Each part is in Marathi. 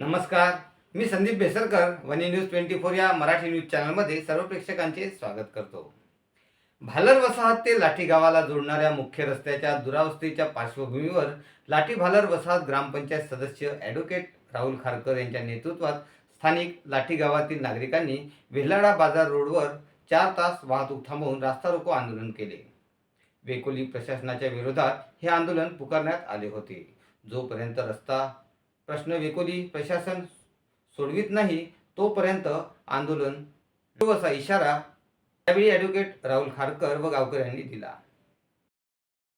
नमस्कार मी Sandeep Besarkar Wani news twenty four या मराठी न्यूज चॅनलमध्ये सर्व प्रेक्षकांचे स्वागत करतो. भालर वसाहत ते लाठी गावाला जोडणाऱ्या मुख्य रस्त्याच्या दुरावस्थेच्या पार्श्वभूमीवर लाठी भालर वसाहत ग्रामपंचायत सदस्य ॲडव्होकेट राहुल खारकर यांच्या नेतृत्वात स्थानिक लाठी गावातील नागरिकांनी वेल्हाडा बाजार रोडवर चार तास वाहतूक थांबवून रास्ता रोको आंदोलन केले. वेकोली प्रशासनाच्या विरोधात हे आंदोलन पुकारण्यात आले होते. जोपर्यंत रस्ता प्रश्न वेकोली प्रशासन सोडवित नाही तोपर्यंत आंदोलन असा इशारा त्यावेळी ॲडव्होकेट राहुल खारकर व गावकऱ्यांनी दिला.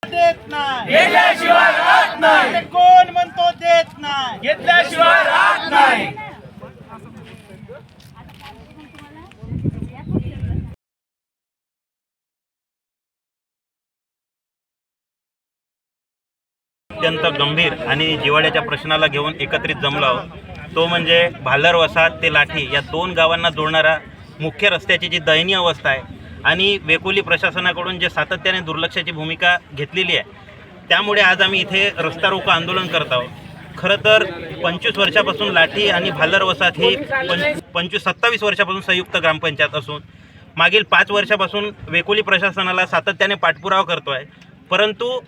देत नाही. कोण म्हणतो देत नाही? घेतल्याशिवाय राहत नाही. अत्यंत गंभीर आणि जिवाड्याच्या प्रश्नाला घेऊन एकत्रित जमलो आहोत. तो म्हणजे भालर वसाहत ते लाठी या दोन गावांना जोडणारा मुख्य रस्त्याची जी दयनीय अवस्था आहे आणि वेकोली प्रशासनाकडून जे सातत्याने दुर्लक्षाची भूमिका घेतलेली आहे त्यामुळे आज आम्ही इथे रस्ता रोको आंदोलन करत आहोत. खरं तर पंचवीस वर्षापासून लाठी आणि भालर वसाहत ही पंच पंचवीस सत्तावीस वर्षापासून संयुक्त ग्रामपंचायत असून मागील पाच वर्षापासून वेकोली प्रशासनाला सातत्याने पाठपुरावा करतो आहे परंतु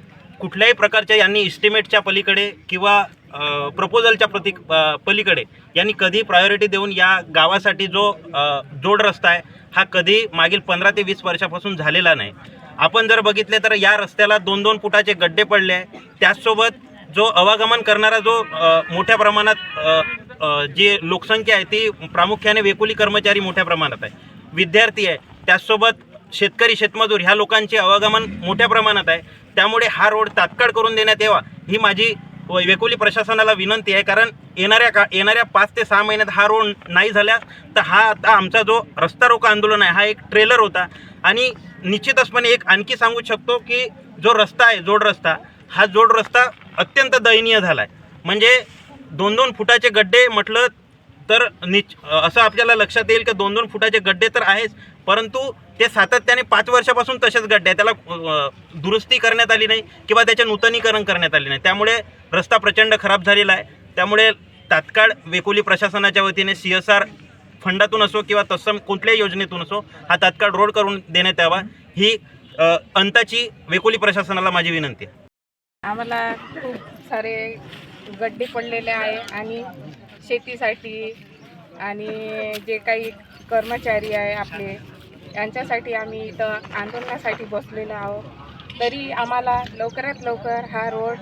कुठल्याही प्रकारच्या यांनी इस्टिमेटच्या पलीकडे किंवा प्रपोजलच्या प्रति पलीकडे यांनी कधी प्रायोरिटी देऊन या गावासाठी जो जोड रस्ता आहे हा कधी मागील पंधरा ते वीस वर्षापासून झालेला नाही. आपण जर बघितले तर या रस्त्याला दोन दोन फुटाचे गड्डे पडले आहे. त्याचसोबत जो अवागमन करणारा जो मोठ्या प्रमाणात जी लोकसंख्या आहे ती प्रामुख्याने वेकुली कर्मचारी मोठ्या प्रमाणात आहे. विद्यार्थी आहे. त्याचसोबत शेतकरी शेतमजूर ह्या लोकांचे अवगमन मोठ्या प्रमाणात आहे. त्यामुळे हा रोड तात्काळ करून देण्यात यावा ही माझी वेकोली प्रशासनाला विनंती आहे. कारण येणाऱ्या का येणाऱ्या पाच ते सहा महिन्यात हा रोड नाही झाला तर हा आता आमचा जो रस्ता रोको आंदोलन आहे हा एक ट्रेलर होता. आणि निश्चितचपणे एक आणखी सांगू शकतो की जो रस्ता आहे जोड रस्ता हा जोड रस्ता अत्यंत दयनीय झाला आहे म्हणजे दोन दोन फुटाचे गड्डे म्हटलं तर निच असं आपल्याला लक्षात येईल की दोन दोन फुटाचे गड्डे तर आहेच परंतु ते सातत्याने पाच वर्षापासून तसेच गड्डे आहे त्याला दुरुस्ती करण्यात आली नाही किंवा त्याचे नूतनीकरण करण्यात आले नाही. त्यामुळे रस्ता प्रचंड खराब झालेला आहे. त्यामुळे तात्काळ वेकोली प्रशासनाच्या वतीने सी एस आर फंडातून असो किंवा तत्सम कुठल्याही योजनेतून असो हा तात्काळ रोड करून देण्यात यावा. ही अंताची वेकोली प्रशासनाला माझी विनंती आहे. आम्हाला खूप सारे गड्डे पडलेले आहे आणि शेतीसाठी आणि जे काही कर्मचारी आहे आपले यांच्यासाठी आम्ही इथं आंदोलनासाठी बसलेलो आहोत. तरी आम्हाला लवकरात लवकर हा रोड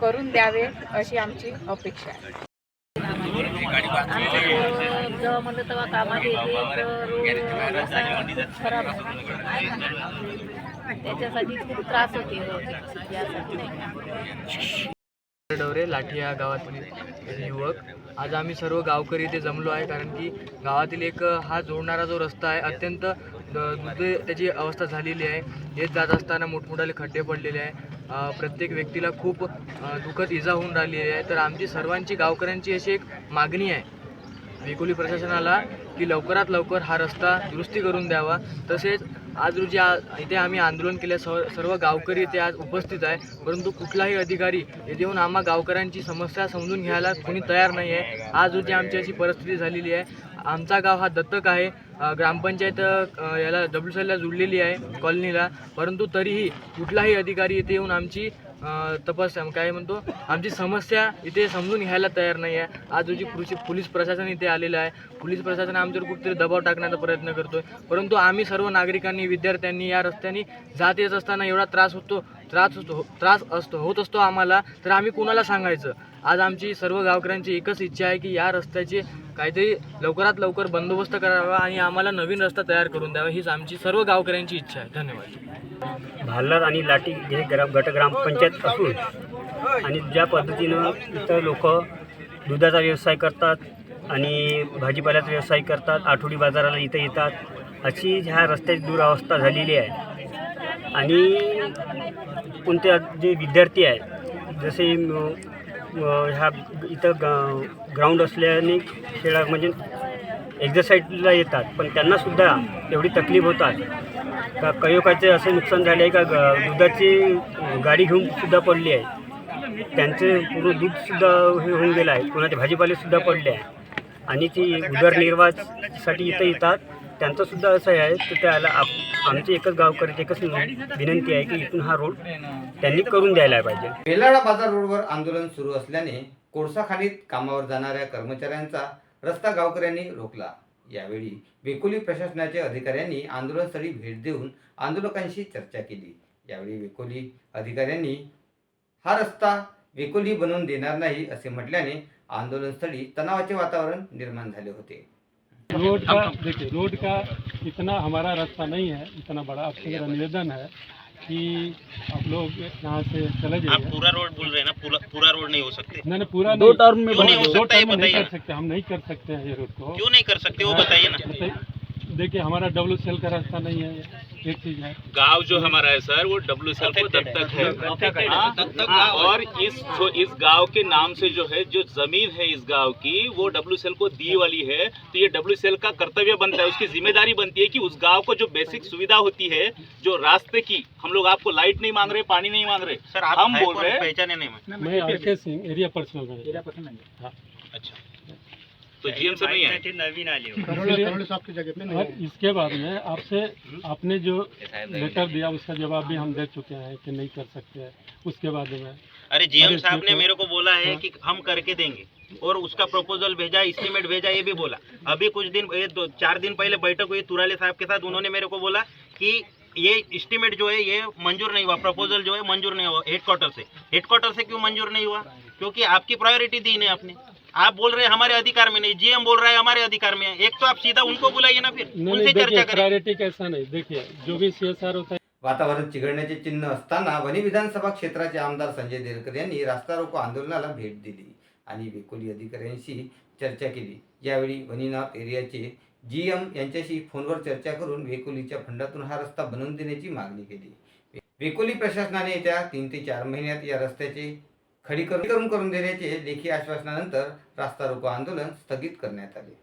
करून द्यावे अशी आमची अपेक्षा आहे. आमचे जेव्हा म्हणलं तेव्हा कामाला येते खराब त्याच्यासाठी खूप त्रास होते. डवरे लाठी या गावातील युवक आज आम्ही सर्व गावकरी इथे जमलो आहे कारण की गावातील एक हा जोडणारा जो रस्ता आहे अत्यंत त्याची अवस्था झालेली आहे. येत जात असताना मोठमोठाले खड्डे पडलेले आहे. प्रत्येक व्यक्तीला खूप अ, दुखद इजा होऊन राहिलेली आहे. तर आमची सर्वांची गावकऱ्यांची अशी एक मागणी आहे. वेकोली प्रशासनाला की लवकरात लवकर हा रस्ता दुरुस्ती करून द्यावा. तसेच आज रोजी आ इथे आम्ही आंदोलन केले सर्व सर्व गावकरी इथे आज उपस्थित आहे. परंतु कुठलाही अधिकारी इथे येऊन आम्हा गावकऱ्यांची समस्या समजून घ्यायला कोणी तयार नाही आहे. आज रोजी आमची अशी परिस्थिती झालेली आहे. आमचा गाव हा दत्तक आहे. ग्रामपंचायत याला डब्ल्यू सीला जुळलेली आहे कॉलनीला. परंतु तरीही कुठलाही अधिकारी इथे येऊन आमची तपास काय म्हणतो आमची समस्या इथे समजून घ्यायला तयार नाही आहे आज रोजी कृषी पोलीस प्रशासन इथे आलेलं आहे पोलीस प्रशासन आमच्यावर कुठेतरी दबाव टाकण्याचा प्रयत्न करतोय. परंतु आम्ही सर्व नागरिकांनी विद्यार्थ्यांनी या रस्त्याने जात येत असताना एवढा त्रास होतो. त्रास होतो त्रास असतो होत असतो आम्हाला तर आम्ही कोणाला सांगायचं? आज आमची सर्व गावकऱ्यांची एकच इच्छा आहे की या रस्त्याचे काहीतरी लवकरात लवकर बंदोबस्त करावा आणि आम्हाला नवीन रस्ता तयार करून द्यावा हीच आमची सर्व गावकऱ्यांची इच्छा आहे. धन्यवाद. भाल्लर आणि लाठी हे ग्राम गटग्रामपंचायत असून आणि ज्या पद्धतीनं इथं लोक दुधाचा व्यवसाय करतात आणि भाजीपाल्याचा व्यवसाय करतात आठवडी बाजाराला इथं येतात अशी ह्या रस्त्याची दुरावस्था झालेली आहे. आणि कोणत्या जे विद्यार्थी आहे जसे ह्या इथं ग ग्राउंड असल्याने खेळा म्हणजे एक्झरसाईजला येतात पण त्यांनासुद्धा एवढी तकलीफ होतात. का कयोकाचे असे नुकसान झाले आहे का? ग दुधाची गाडी घेऊनसुद्धा पडली आहे. त्यांचे पूर्ण दूधसुद्धा हे होऊन गेलं आहे. कोणाचे भाजीपालेसुद्धा पडले आहे. आणि ती उदरनिर्वाहासाठी इथं येतात. त्यांचंसुद्धा असं आहे तर त्याला आप आमची एकच गावकऱ्याची एकच विनंती आहे की इथून हा रोड त्यांनी करून द्यायला पाहिजे. बेलाडा बाजार रोडवर आंदोलन सुरू असल्याने कोळसाखालीत कामावर जाणाऱ्या कर्मचाऱ्यांचा रस्ता गावकऱ्यांनी रोखला. यावेळी वेकोली प्रशासनाच्या अधिकाऱ्यांनी आंदोलनस्थळी भेट देऊन आंदोलकांशी चर्चा केली. यावेळी वेकोली अधिकाऱ्यांनी हा रस्ता वेकोली बनवून देणार नाही असे म्हटल्याने आंदोलनस्थळी तणावाचे वातावरण निर्माण झाले होते. रोड का देखिए रोड का इतना हमारा रास्ता नहीं है इतना बड़ा आपसे मेरा निवेदन है कि आप लोग यहाँ से चले आप जाइए पूरा रोड बोल रहे हैं ना? पूरा पूरा रोड नहीं हो सकते। नहीं नहीं पूरा दो टर्म में नहीं हो दो टर्म में नहीं बताइए कर सकते हम नहीं कर सकते हैं ये रोड को। क्यों नहीं कर सकते? वो बताइए ना। देखिए हमारा डब्ल्यू सेल का रास्ता नहीं है एक चीज़ है गाँव जो हमारा है सर वो डब्ल्यू सेल को तब तक है हाँ, और इस जो इस गाँव के नाम से जो है जो ज़मीन है इस गाँव की वो डब्ल्यू सेल को दी वाली है तो ये डब्ल्यू सेल का कर्तव्य बनता है उसकी ज़िम्मेदारी बनती है कि उस गाँव को जो बेसिक सुविधा होती है जो रास्ते की हम लोग आपको लाइट नहीं मांग रहे पानी नहीं मांग रहे सर हम बोल रहे हैं पहचाने नहीं मैं मैं R K Singh area personnel manager अच्छा तो जीएम सर नहीं है? इसलिए- और इसके बाद में आपसे आपने जो लेटर दिया उसका जवाब भी हम दे चुके हैं कि नहीं कर सकते हैं। उसके बाद में अरे जीएम साहब ने मेरे को बोला है हाँ। कि हम करके देंगे और उसका प्रपोजल भेजा इस्टीमेट भेजा ये भी बोला। अभी कुछ दिन ये दो चार दिन पहले बैठक हुई तुराले साहब के साथ उन्होंने मेरे को बोला कि ये इस्टीमेट जो है ये मंजूर नहीं हुआ प्रपोजल जो है मंजूर नहीं हुआ हेडक्वार्टर से। हेडक्वार्टर से क्यों मंजूर नहीं हुआ? क्योंकि आपकी प्रायोरिटी दी नहीं आपने। आप बोल रहे हैं हमारे अधिकार में नहीं जीएम बोल रहा है हमारे अधिकार में। है एक तो आप सीधा उनको बुलाइए ना फिर नहीं उनसे चर्चा करें। प्रायोरिटी कैसा नहीं देखिए जो भी सी होता है। वातावरण चिघळण्याचे चिन्ह असताना वनी विधानसभा क्षेत्राचे आमदार संजय देरकर यांनी रास्ता रोको आंदोलनाला भेट दिली आणि वेकोली अधिकाऱ्यांशी चर्चा केली. यावेळी वनी नॉर्थ एरियाचे जी एम यांच्याशी फोनवर चर्चा करून वेकोलीच्या फंडातून हा रस्ता बनवून देण्याची मागणी केली. वेकोली प्रशासनाने येत्या तीन ते चार महिन्यात या रस्त्याचे खडीकरण करून देण्याचे लेखी आश्वासनानंतर रास्ता रोको आंदोलन स्थगित करण्यात आले.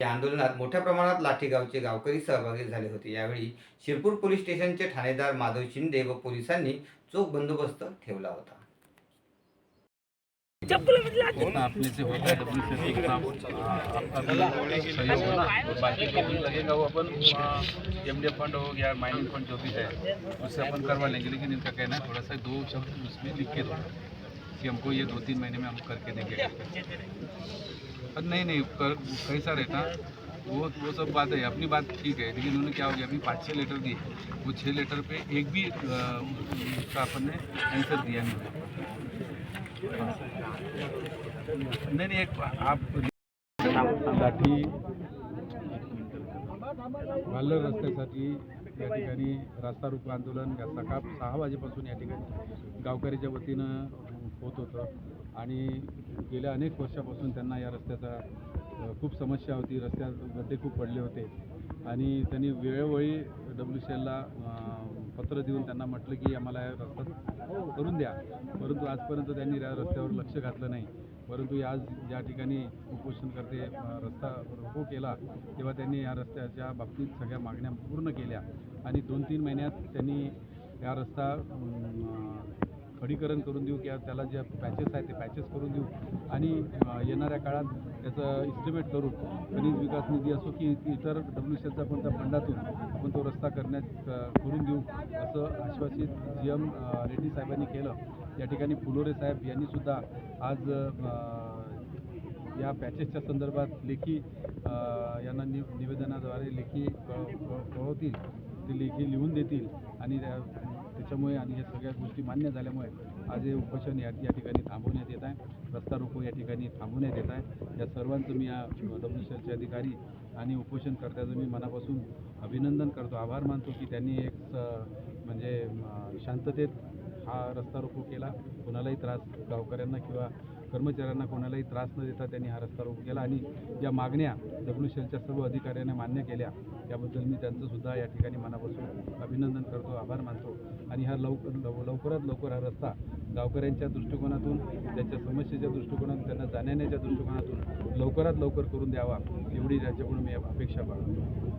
या आंदोलनात मोठ्या प्रमाणात लाठीगावचे गावकरी सहभागी झाले होते. यावेळी शिरपूर पोलीस स्टेशनचे ठाणेदार माधव शिंदे व पोलिसांनी चोख बंदोबस्त ठेवला होता. अपने से होता है से लगेगा वो अपन फंड हो गया माइनिंग फंड जो भी है उससे अपन करवा लेंगे लेकिन इनका कहना है थोड़ा सा दो शब्द उसमें लिख के दो कि हमको ये दो तीन महीने में हम करके देंगे। पर नहीं नहीं कर, कैसा रहता वो वो सब बात है अपनी बात ठीक है लेकिन उन्होंने क्या हो गया अभी पाँच छः लेटर दिए वो छः लेटर पे एक भी उसका अपन ने आंसर दिया नहीं नहीं नहीं एक आपसाठी रस्त्यासाठी या ठिकाणी रास्ता रोको आंदोलन. या सकाळ सहा वाजेपासून या ठिकाणी गावकऱ्याच्या वतीनं होत होतं. आणि गेल्या अनेक वर्षापासून त्यांना या रस्त्याचा खूप समस्या होती. रस्त्यात गड्डे खूप पडले होते. आणि त्यांनी वेळोवेळी डब्ल्यू सी एलला पत्र देऊन त्यांना म्हटलं की आम्हाला या रस्ता करून द्या. परंतु आजपर्यंत त्यांनी या रस्त्यावर लक्ष घातलं नाही. परंतु आज ज्या ठिकाणी उपोषणकर्ते रस्ता रोको केला तेव्हा त्यांनी या रस्त्याच्या बाबतीत सगळ्या मागण्या पूर्ण केल्या. आणि दोन तीन महिन्यात त्यांनी या रस्ता खडीकरण करून देऊ किंवा त्याला ज्या पॅचेस आहेत ते पॅचेस करून देऊ. आणि येणाऱ्या काळात त्याचं इस्टिमेट करून खनिज विकास निधी असो की इतर डब्ल्यू सी एलचा पण त्या फंडातून आपण तो रस्ता करण्यात करून देऊ असं आश्वासित जी एम रेड्डी साहेबांनी केलं. या ठिकाणी फुलोरे साहेब यांनीसुद्धा आज या पॅचेसच्या संदर्भात लेखी यांना निवेदनाद्वारे लेखी कळवतील ते लेखी लिहून देतील. आणि त्या- त्याच्यामुळे आणि या सगळ्या गोष्टी मान्य झाल्यामुळे आज हे उपोषण या या ठिकाणी थांबवण्यात येत आहे. रस्ता रोको या ठिकाणी थांबवण्यात येत आहे. या सर्वांचं मी या डब्ल्यू अधिकारी आणि उपोषणकर्त्याचं मी मनापासून अभिनंदन करतो. आभार मानतो की त्यांनी एक स- म्हणजे शांततेत हा रस्ता रोको केला. कुणालाही त्रास गावकऱ्यांना किंवा कर्मचाऱ्यांना कोणालाही त्रास न देता त्यांनी हा रस्ता रोको केला आणि ज्या मागण्या डब्ल्यू शेलच्या सर्व अधिकाऱ्यांना मान्य केल्या त्याबद्दल मी त्यांचं सुद्धा या ठिकाणी मनापासून अभिनंदन करतो आभार मानतो. आणि हा लवकर लव लवकरात लवकर हा रस्ता गावकऱ्यांच्या दृष्टिकोनातून त्यांच्या समस्येच्या दृष्टिकोनातून त्यांना जाण्याच्या दृष्टिकोनातून लवकरात लवकर करून द्यावा एवढी त्याच्याकडून मी अपेक्षा बाळगतो.